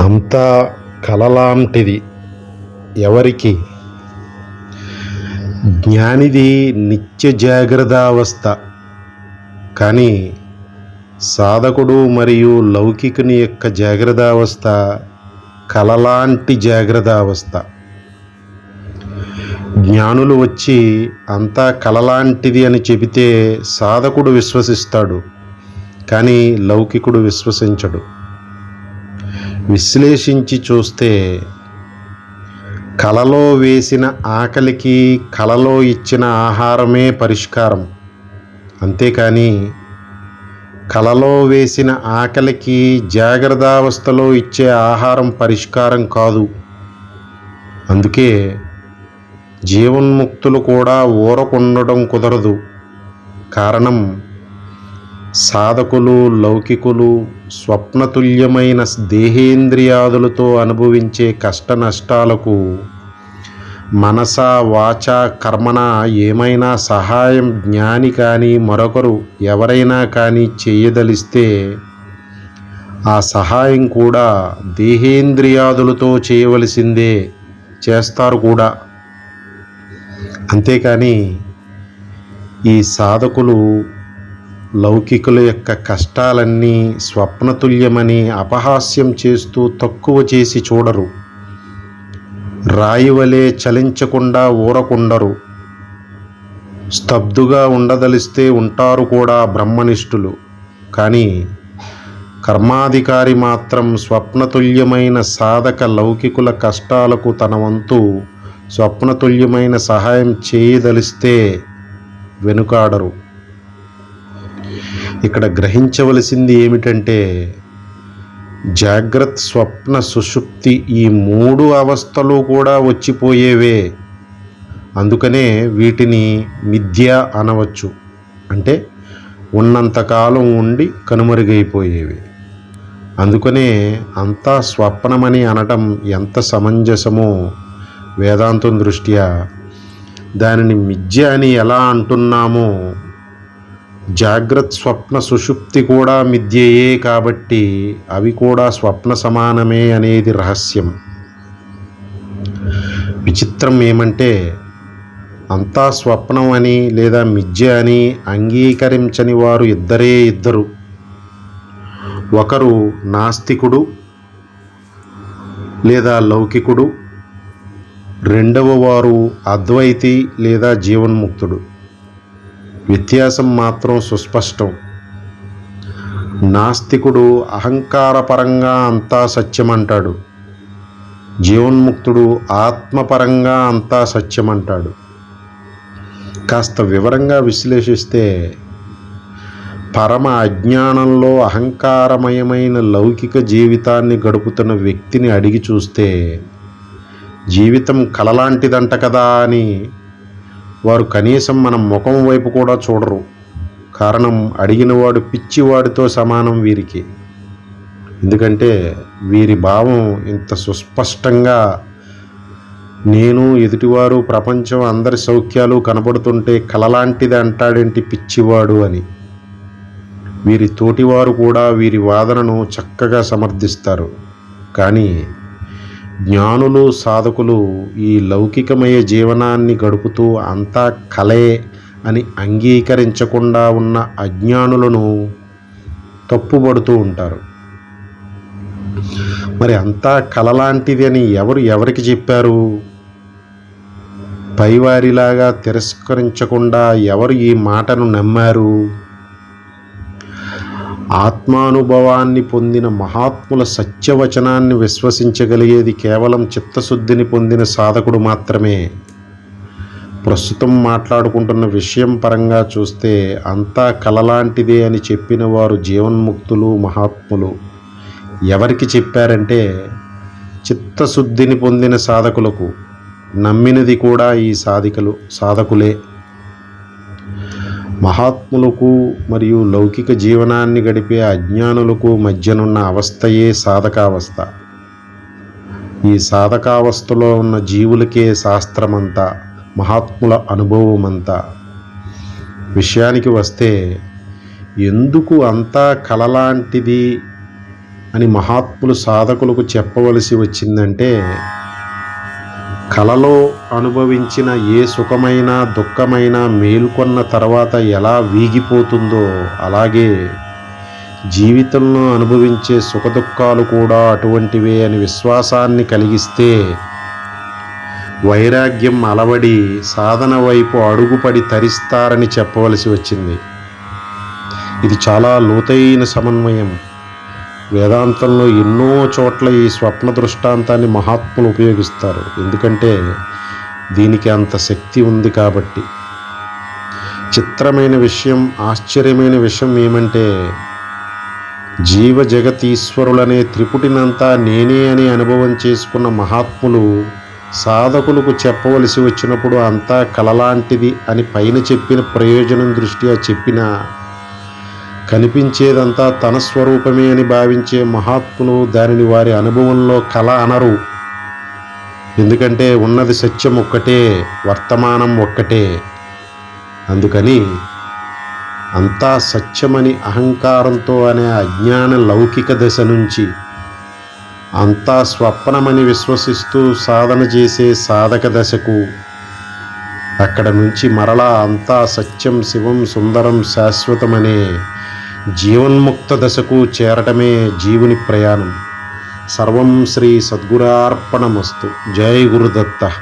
అంతా కలలాంటిది ఎవరికి? జ్ఞానిది నిత్య జాగ్రత్తావస్థ. కానీ సాధకుడు మరియు లౌకికుని యొక్క జాగ్రత్తావస్థ కలలాంటి జాగ్రత్తావస్థ. జ్ఞానులు వచ్చి అంతా కలలాంటిది అని చెబితే సాధకుడు విశ్వసిస్తాడు కానీ లౌకికుడు విశ్వసించడు. విశ్లేషించి చూస్తే కలలో వేసిన ఆకలికి కలలో ఇచ్చిన ఆహారమే పరిష్కారం. అంతేకాని కలలో వేసిన ఆకలికి జాగ్రత్తావస్థలో ఇచ్చే ఆహారం పరిష్కారం కాదు. అందుకే జీవన్ముక్తులు కూడా ఊరకుండడం కుదరదు. కారణం సాధకులు లౌకికులు స్వప్నతుల్యమైన దేహేంద్రియాదులతో అనుభవించే కష్ట నష్టాలకు మనస వాచ కర్మణ ఏమైనా సహాయం జ్ఞాని కానీ మరొకరు ఎవరైనా కానీ చేయదలిస్తే ఆ సహాయం కూడా దేహేంద్రియాదులతో చేయవలసిందే చేస్తారు కూడా. అంతేకాని ఈ సాధకులు లౌకికుల యొక్క కష్టాలన్నీ స్వప్నతుల్యమని అపహాస్యం చేస్తూ తక్కువ చేసి చూడరు. రాయి వలె చలించకుండా ఊరకుండరు. స్తబ్దుగా ఉండదలిస్తే ఉంటారు కూడా బ్రహ్మనిష్ఠులు. కానీ కర్మాధికారి మాత్రం స్వప్నతుల్యమైన సాధక లౌకికుల కష్టాలకు తన వంతు స్వప్నతుల్యమైన సహాయం చేయదలిస్తే వెనుకాడరు. ఇక్కడ గ్రహించవలసింది ఏమిటంటే జాగ్రత్త స్వప్న సుషుప్తి ఈ మూడు అవస్థలు కూడా వచ్చిపోయేవే. అందుకనే వీటిని మిథ్య అనవచ్చు. అంటే ఉన్నంతకాలం ఉండి కనుమరుగైపోయేవి. అందుకనే అంతా స్వప్నమని అనటం ఎంత సమంజసమో వేదాంతం దృష్ట్యా దానిని మిథ్య అని ఎలా అంటున్నామో జాగ్రత్త స్వప్న సుషుప్తి కూడా మిథ్యయే కాబట్టి అవి కూడా స్వప్న సమానమే అనేది రహస్యం. విచిత్రం ఏమంటే అంతా స్వప్నం అని లేదా మిథ్య అని అంగీకరించని వారు ఇద్దరే ఇద్దరు. ఒకరు నాస్తికుడు లేదా లౌకికుడు రెండవ వారు అద్వైతి లేదా జీవన్ముక్తుడు. వ్యత్యాసం మాత్రం సుస్పష్టం. నాస్తికుడు అహంకారపరంగా అంతా సత్యమంటాడు. జీవన్ముక్తుడు ఆత్మపరంగా అంతా సత్యమంటాడు. కాస్త వివరంగా విశ్లేషిస్తే పరమ అజ్ఞానంలో అహంకారమయమైన లౌకిక జీవితాన్ని గడుపుతున్న వ్యక్తిని అడిగి చూస్తే జీవితం కలలాంటిదంట కదా అని వారు కనీసం మన ముఖం వైపు కూడా చూడరు. కారణం అడిగినవాడు పిచ్చివాడితో సమానం వీరికి. ఎందుకంటే వీరి భావం ఇంత సుస్పష్టంగా నేను ఎదుటివారు ప్రపంచం అందరి సౌఖ్యాలు కనబడుతుంటే కలలాంటిది అంటాడేంటి పిచ్చివాడు అని. వీరి తోటివారు కూడా వీరి వాదనను చక్కగా సమర్థిస్తారు. కానీ జ్ఞానులు సాధకులు ఈ లౌకికమయ జీవనాన్ని గడుపుతూ అంతా కలే అని అంగీకరించకుండా ఉన్న అజ్ఞానులను తప్పుపడుతూ ఉంటారు. మరి అంతా కలలాంటిది అని ఎవరు ఎవరికి చెప్పారు? పైవారిలాగా తిరస్కరించకుండా ఎవరు ఈ మాటను నమ్మారు? ఆత్మానుభవాన్ని పొందిన మహాత్ముల సత్యవచనాన్ని విశ్వసించగలిగేది కేవలం చిత్తశుద్ధిని పొందిన సాధకుడు మాత్రమే. ప్రస్తుతం మాట్లాడుకుంటున్న విషయం పరంగా చూస్తే అంతా కలలాంటిదే అని చెప్పిన వారు జీవన్ముక్తులు మహాత్ములు. ఎవరికి చెప్పారంటే చిత్తశుద్ధిని పొందిన సాధకులకు నమ్మినది కూడా ఈ సాధికలు సాధకులే. మహాత్ములకు మరియు లౌకిక జీవనాన్ని గడిపే అజ్ఞానులకు మధ్యనున్న అవస్థయే సాధకావస్థ. ఈ సాధకావస్థలో ఉన్న జీవులకే శాస్త్రమంతా మహాత్ముల అనుభవమంతా. విషయానికి వస్తే ఎందుకు అంతా కలలాంటిది అని మహాత్ములు సాధకులకు చెప్పవలసి వచ్చిందంటే కలలో అనుభవించిన ఏ సుఖమైన దుఃఖమైన మేల్కొన్న తర్వాత ఎలా వీగిపోతుందో అలాగే జీవితంలో అనుభవించే సుఖదుఖాలు కూడా అటువంటివే అని విశ్వాసాన్ని కలిగిస్తే వైరాగ్యం అలవడి సాధన వైపు అడుగుపడి తరిస్తారని చెప్పవలసి వచ్చింది. ఇది చాలా లోతైన సమన్వయం. వేదాంతంలో ఎన్నో చోట్ల ఈ స్వప్న దృష్టాంతాన్ని మహాత్ములు ఉపయోగిస్తారు. ఎందుకంటే దీనికి అంత శక్తి ఉంది కాబట్టి. చిత్రమైన విషయం ఆశ్చర్యమైన విషయం ఏమంటే జీవ జగతీశ్వరులనే త్రిపుటినంతా నేనే అని అనుభవం చేసుకున్న మహాత్ములు సాధకులకు చెప్పవలసి వచ్చినప్పుడు అంతా కలలాంటిది అని పైన చెప్పిన ప్రయోజనం దృష్ట్యా చెప్పిన కనిపించేదంతా తన స్వరూపమే అని భావించే మహాత్ములు దానిని వారి అనుభవంలో కళ అనరు. ఎందుకంటే ఉన్నది సత్యం ఒక్కటే వర్తమానం ఒక్కటే. అందుకని అంతా సత్యమని అహంకారంతో అనే అజ్ఞాన లౌకిక దశ నుంచి అంతా స్వప్నమని విశ్వసిస్తూ సాధన చేసే సాధక దశకు అక్కడ నుంచి మరలా అంతా సత్యం శివం సుందరం శాశ్వతమనే జీవన్ముక్త దశకు చేరటమే జీవుని ప్రయాణం. సర్వం శ్రీ సద్గురార్పణమస్తు. జై గురుదత్త.